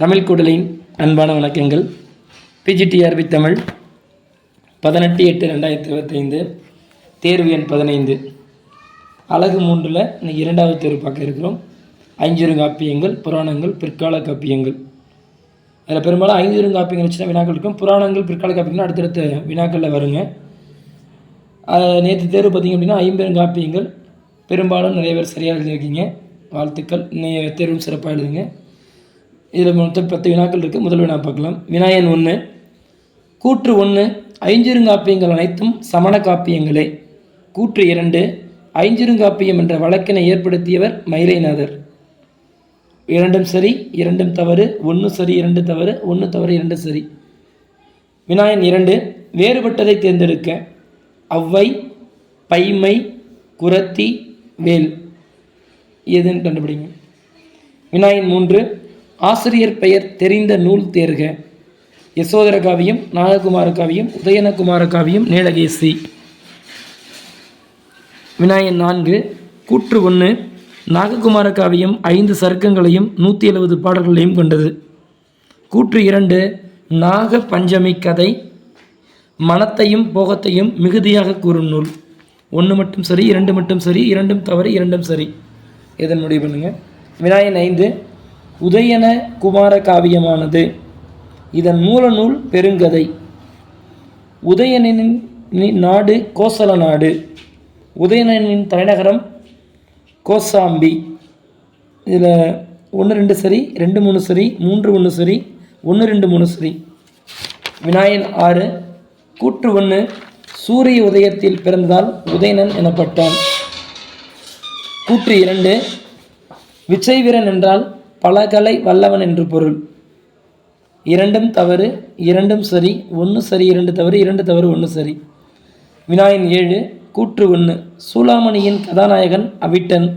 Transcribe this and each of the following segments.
தமிழ் குடலின் அன்பான வணக்கங்கள். பிஜிடிஆர்பி தமிழ் பதினெட்டு எட்டு ரெண்டாயிரத்தி இருபத்தைந்து தேர்வு எண் பதினைந்து. அழகு மூன்றில் இன்னைக்கு இரண்டாவது தேர்வு பார்க்க இருக்கிறோம். ஐஞ்சுருங்காப்பியங்கள் புராணங்கள் பிற்கால காப்பியங்கள். அதில் பெரும்பாலும் ஐஞ்சுருங்காப்பியங்கள் வச்சுன்னா வினாக்கள் இருக்கும். புராணங்கள் பிற்கால காப்பியங்கள் அடுத்தடுத்த வினாக்களில் வருங்க. நேற்று தேர்வு பார்த்தீங்க அப்படின்னா ஐம்பெருங்காப்பியங்கள் பெரும்பாலும் நிறைய பேர் சரியாக எழுதியிருக்கீங்க. வாழ்த்துக்கள். இன்னைய தேர்வும் சிறப்பாக எழுதுங்க. இதில் மொத்தம் பத்து வினாக்கள் இருக்குது முதல் வினா பார்க்கலாம். வினாயன் ஒன்று. கூற்று ஒன்று. ஐஞ்சிருங்காப்பியங்கள் அனைத்தும் சமண காப்பியங்களே. கூற்று இரண்டு. ஐஞ்சிருங்காப்பியம் என்ற வழக்கினை ஏற்படுத்தியவர் மயிலைநாதர். இரண்டும் சரி இரண்டும் தவறு. ஒன்று சரி இரண்டு தவறு. ஒன்று தவறு இரண்டு சரி. வினாயன் இரண்டு. வேறுபட்டதை தேர்ந்தெடுக்க. அவ்வை பைமை குரத்தி வேல். எதுன்னு கண்டுபிடிங்க. வினாயன் மூன்று. ஆசிரியர் பெயர் தெரிந்த நூல் தேர்க. யசோதர காவியம் நாககுமார காவியம் உதயனகுமார காவியம் நீலகேசி. விநாயகன் நான்கு கூற்று ஒன்று நாககுமார காவியம் ஐந்து சருக்கங்களையும் நூற்றி எழுபது பாடல்களையும் கொண்டது. கூற்று இரண்டு நாக பஞ்சமி கதை. மனத்தையும் போகத்தையும் மிகுதியாக கூறும் நூல். ஒன்று மட்டும் சரி இரண்டு மட்டும் சரி இரண்டும் தவறு இரண்டும் சரி. இதன் முடிவு பண்ணுங்க விநாயகன் ஐந்து உதயன குமார காவியமானது. இதன் மூலநூல் பெருங்கதை. உதயனின் நாடு கோசல நாடு. உதயணனின் தலைநகரம் கோசாம்பி. இதில் ஒன்று ரெண்டு சரி ரெண்டு மூணு சரி மூன்று ஒன்று சரி ஒன்று ரெண்டு மூணு சரி. விநாயகன் ஆறு கூற்று ஒன்று சூரிய உதயத்தில் பிறந்ததால் உதயணன் எனப்பட்டான். கூற்று இரண்டு விச்சைவீரன் என்றால் பலகலை வல்லவன் என்று பொருள். இரண்டும் தவறு இரண்டும் சரி ஒன்று சரி இரண்டு தவறு இரண்டு தவறு ஒன்று சரி. வினாயின் ஏழு கூற்று ஒன்று சூளாமணியின் கதாநாயகன் அவிட்டன்.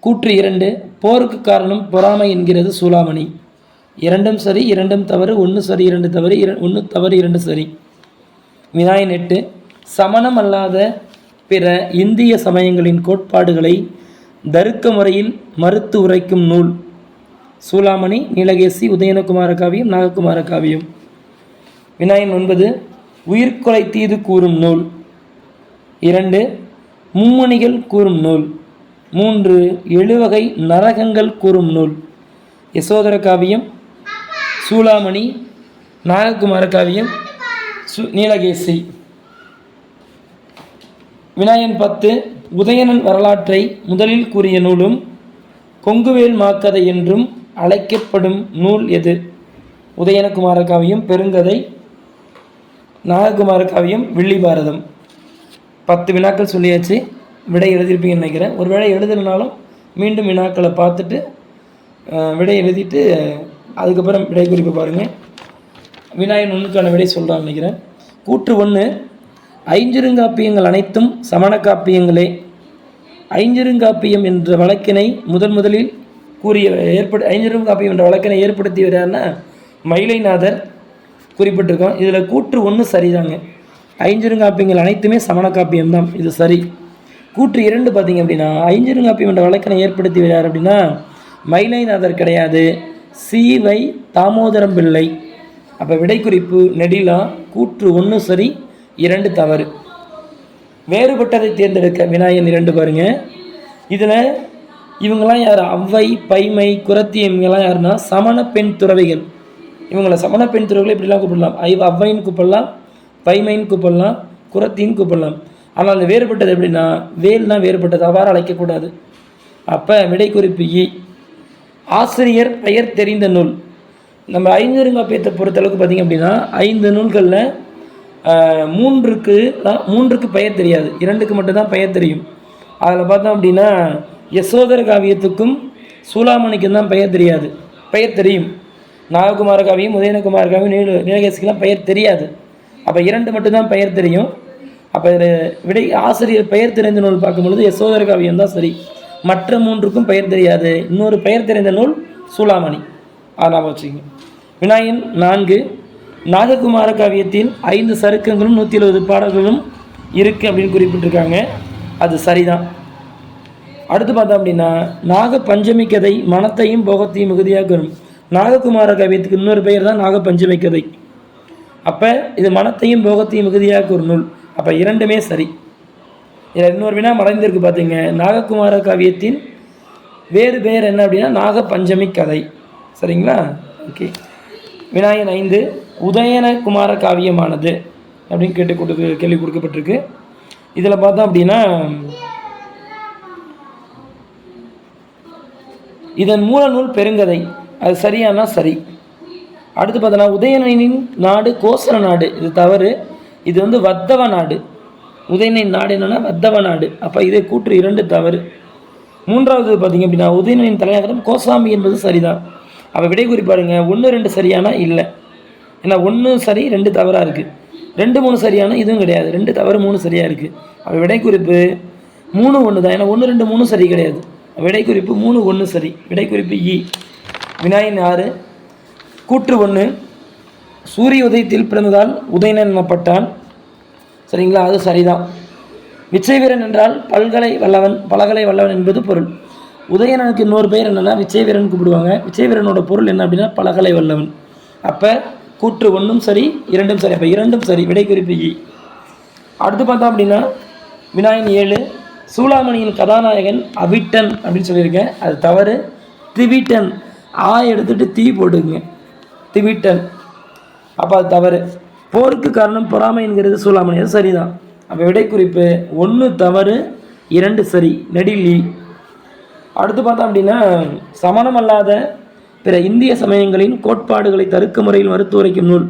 கூற்று இரண்டு போருக்கு காரணம் பொறாமை என்கிறது சூளாமணி இரண்டும் சரி இரண்டும் தவறு ஒன்று சரி இரண்டு தவறு இர ஒன்று தவறு இரண்டு சரி. வினாயின் எட்டு சமணம் அல்லாத பிற இந்திய சமயங்களின் கோட்பாடுகளை தருக்க முறையில் மறுத்து உரைக்கும் நூல். சூளாமணி நீலகேசி உதயனகுமார காவியம் நாககுமார காவியம். விநாயகன் ஒன்பது உயிர்கொலை தீது கூறும் நூல். இரண்டு மும்மணிகள் கூறும் நூல். மூன்று எழுவகை நரகங்கள் கூறும் நூல். யசோதர காவியம் சூளாமணி நாககுமார காவியம் சு நீலகேசி. வினாயன் பத்து உதயணன் வரலாற்றை முதலில் கூறிய நூலும் கொங்குவேல் மாக்கதை என்றும் அழைக்கப்படும் நூல் எது? உதயணகுமார காவியம் பெருங்கதை நாககுமார காவியம் வில்லி பாரதம் பத்து வினாக்கள் சொல்லியாச்சு. விடை எழுதியிருப்பீங்கன்னு நினைக்கிறேன். ஒருவேளை எழுதலைனாலும் மீண்டும் வினாக்களை பார்த்துட்டு விடை எழுதிட்டு அதுக்கப்புறம் விடை குறிப்பு பாருங்கள் விநாயகன் ஒன்றுக்கான விடை சொல்கிறான்னு நினைக்கிறேன். கூற்று ஒன்று ஐஞ்சிருங்காப்பியங்கள் அனைத்தும் சமண காப்பியங்களே ஐஞ்சிருங்காப்பியம் என்ற வழக்கினை முதன் முதலில் கூறிய ஏற்படு ஐஞ்சிருங்காப்பியம் என்ற வழக்கினை ஏற்படுத்தியவர் மயிலைநாதர் குறிப்பிட்டிருக்கோம் இதில் கூற்று ஒன்று சரிதாங்க. ஐஞ்சிருங்காப்பியங்கள் அனைத்துமே சமண காப்பியம் தான் இது சரி. கூற்று இரண்டு பார்த்தீங்க அப்படின்னா ஐஞ்சிருங்காப்பியம் என்ற வழக்கினை ஏற்படுத்தி யார் அப்படின்னா மயிலைநாதர் கிடையாது. சீவை தாமோதரம் பிள்ளை. அப்போ விடைக்குறிப்பு நெடிலா கூற்று ஒன்று சரி இரண்டு தவறு. வேறுபட்டதை தேர்ந்தெடுக்க வினாயன் இரண்டு பாருங்க. இதில் இவங்கெல்லாம் யார்? அவ்வை பைமை குரத்தி இவங்கெல்லாம் யாருன்னா சமண பெண் துறவிகள். இவங்களை சமண பெண் துறவிகளை இப்படிலாம் கூப்பிடலாம். ஐ அவ்வைன்னு கூப்பிடலாம் பைமைன்னு கூப்பிடலாம் குரத்தின்னு கூப்பிடலாம். ஆனால் அந்த வேறுபட்டது எப்படின்னா வேல்னா வேறுபட்டது. அவ்வாறு அழைக்கக்கூடாது. அப்போ விடை குறிப்பு இ. ஆசிரியர் பெயர் தெரிந்த நூல். நம்ம ஐந்தருங்காப்பியத்தை பொறுத்தளவுக்கு பார்த்திங்க அப்படின்னா ஐந்து நூல்களில் மூன்றுக்கு தான் மூன்றுக்கு பெயர் தெரியாது. இரண்டுக்கு மட்டும்தான் பெயர் தெரியும். அதில் பார்த்தோம் அப்படின்னா யசோதர காவியத்துக்கும் சூலாமணிக்கும் தான் பெயர் தெரியாது. பெயர் தெரியும். நாககுமார காவியம் உதயனகுமார காவியம் நீல நீலகேசிக்கெல்லாம் பெயர் தெரியாது. அப்போ இரண்டு மட்டும்தான் பெயர் தெரியும். அப்போ விடை ஆசிரியர் பெயர் தெரிந்த நூல் பார்க்கும்பொழுது யசோதர காவியம் தான் சரி. மற்ற மூன்றுக்கும் பெயர் தெரியாது. இன்னொரு பெயர் தெரிந்த நூல் சூலாமணி. அதெல்லாம் வச்சுக்கோங்க. விநாயகன் நான்கு நாககுமார காவியத்தில் ஐந்து சருக்கங்களும் நூற்றி எழுபது பாடல்களும் இருக்குது அப்படின்னு குறிப்பிட்டிருக்காங்க. அது சரிதான். அடுத்து பார்த்தோம் அப்படின்னா நாக பஞ்சமி கதை மனத்தையும் போகத்தையும் மிகுதியாக வரும் நாககுமார காவியத்துக்கு இன்னொரு பெயர் தான் நாகப்பஞ்சமி கதை. அப்போ இது மனத்தையும் போகத்தையும் மிகுதியாக ஒரு நூல். அப்போ இரண்டுமே சரி. இதில் இன்னொரு வினா மறைந்திருக்கு பார்த்தீங்க நாககுமார காவியத்தின் வேறு பெயர் என்ன அப்படின்னா நாகப்பஞ்சமி கதை. சரிங்களா? ஓகே. விநாயகன் ஐந்து. உதயன குமார காவியமானது அப்படின்னு கேட்டு கொடுக்கு கேள்வி கொடுக்கப்பட்டிருக்கு. இதில் பார்த்தோம் அப்படின்னா இதன் மூல நூல் பெருங்கதை. அது சரியானா சரி? அடுத்து பார்த்தோன்னா உதயணனின் நாடு கோசர நாடு. இது தவறு. இது வந்து வத்தவ நாடு. உதயனின் நாடு என்னென்னா வத்தவ நாடு. அப்போ இதை கூற்று இரண்டு தவறு. மூன்றாவது பார்த்தீங்க அப்படின்னா உதயனின் தலைநகரம் கோசாம்பி என்பது சரிதான். அப்போ விடை குறிப்பாருங்க ஒன்று ரெண்டு சரியானா இல்லை? ஏன்னா ஒன்று சரி ரெண்டு தவறாக இருக்குது ரெண்டு மூணு சரியான இதுவும் கிடையாது. ரெண்டு தவறு மூணு சரியாக இருக்குது அப்போ விடை குறிப்பு மூணு ஒன்று தான். ஏன்னா ஒன்று ரெண்டு மூணு சரி கிடையாது. விடை குறிப்பு மூணு ஒன்று சரி. விடை குறிப்பு இ e. வினாயின் ஆறு. கூற்று ஒன்று சூரிய உதயத்தில் பிறந்ததால் உதயணன் எனப்பட்டான். சரிங்களா? அது சரிதான். விச்சை வீரன் என்றால் பல்கலை வல்லவன் பலகலை வல்லவன் என்பது பொருள். உதயணனுக்கு இன்னொரு பெயர் என்னென்னா விச்சைவீரன் கூப்பிடுவாங்க. விச்சை வீரனோட பொருள் என்ன அப்படின்னா பலகலை வல்லவன். அப்போ கூற்று ஒன்றும் சரி இரண்டும் சரி. அப்போ இரண்டும் சரி விடை குறிப்பு இ. அடுத்து பார்த்தோம் அப்படின்னா விநாயகன் ஏழு சூளாமணியின் கதாநாயகன் அவிட்டன் அப்படின்னு சொல்லியிருக்கேன். அது தவறு. திவிட்டன். ஆ எடுத்துட்டு தீ போட்டுக்குங்க. திவிட்டன். அப்போ அது தவறு. போருக்கு காரணம் பொறாமைங்கிறது சூளாமணி. அது சரிதான். அப்போ விடைக்குறிப்பு ஒன்று தவறு இரண்டு சரி. நெடிலி அடுத்து பார்த்தோம் அப்படின்னா சமணம் அல்லாத பிற இந்திய சமயங்களின் கோட்பாடுகளை தருக்க முறையில் மருத்துவரைக்கும் நூல்.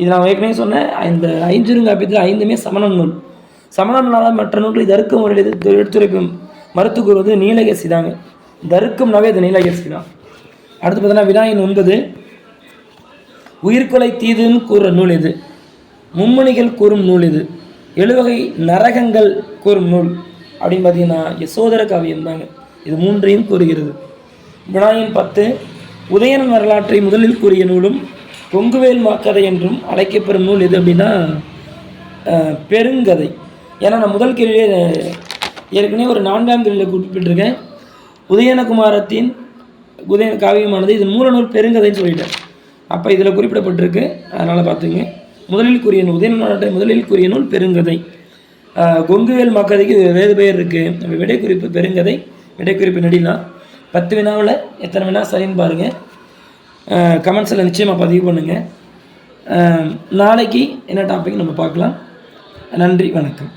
இது நான் ஏற்கனவே சொன்னேன் இந்த ஐஞ்சிருங்காப்பியத்தில் ஐந்துமே சமண நூல். சமணம் இல்லாத மற்ற நூல்களை தருக்க முறையில் எதிர்த்து எடுத்துரைக்கும் மறுத்து கூறுவது நீலகேசி தாங்க. தருக்கம்னாவே அது நீலகேசி தான். அடுத்து பார்த்தீங்கன்னா வினாயின் ஒன்பது. உயிர்கொலை தீதுன்னு கூறுற நூல் இது மும்மணிகள் கூறும் நூல் இது எழுவகை நரகங்கள் கூறும் நூல். அப்படின்னு பார்த்தீங்கன்னா யசோதர காவியம் தாங்க. இது மூன்றையும் கூறுகிறது. வினாயின் பத்து. உதயணன் வரலாற்றை முதலில் கூறிய நூலும் கொங்குவேல் மாக்கதை என்றும் அழைக்கப்பெறும் நூல் எது அப்படின்னா பெருங்கதை. ஏன்னா நான் முதல் கேள்வியே ஏற்கனவே ஒரு நான்காம் கேள்வியில் குறிப்பிட்டிருக்கேன். உதயணகுமாரத்தின் உதய காவியமானது இது மூல நூல் பெருங்கதைன்னு சொல்லிட்டேன் அப்போ இதில் குறிப்பிடப்பட்டிருக்கு. அதனால் பார்த்துங்க. முதலில் கூறிய நூல் உதயநாட்டை முதலில் கூறிய நூல் பெருங்கதை. கொங்குவேல் மக்கதைக்கு வேறு பெயர் இருக்குது நம்ம விடைக்குறிப்பு பெருங்கதை விடைக்குறிப்பு நடினா. பத்து வினாவில் எத்தனை வினா சரின்னு பாருங்கள் கமெண்ட்ஸில் நிச்சயமாக பதிவு பண்ணுங்கள் நாளைக்கு என்ன டாபிக் நம்ம பார்க்கலாம். நன்றி வணக்கம்.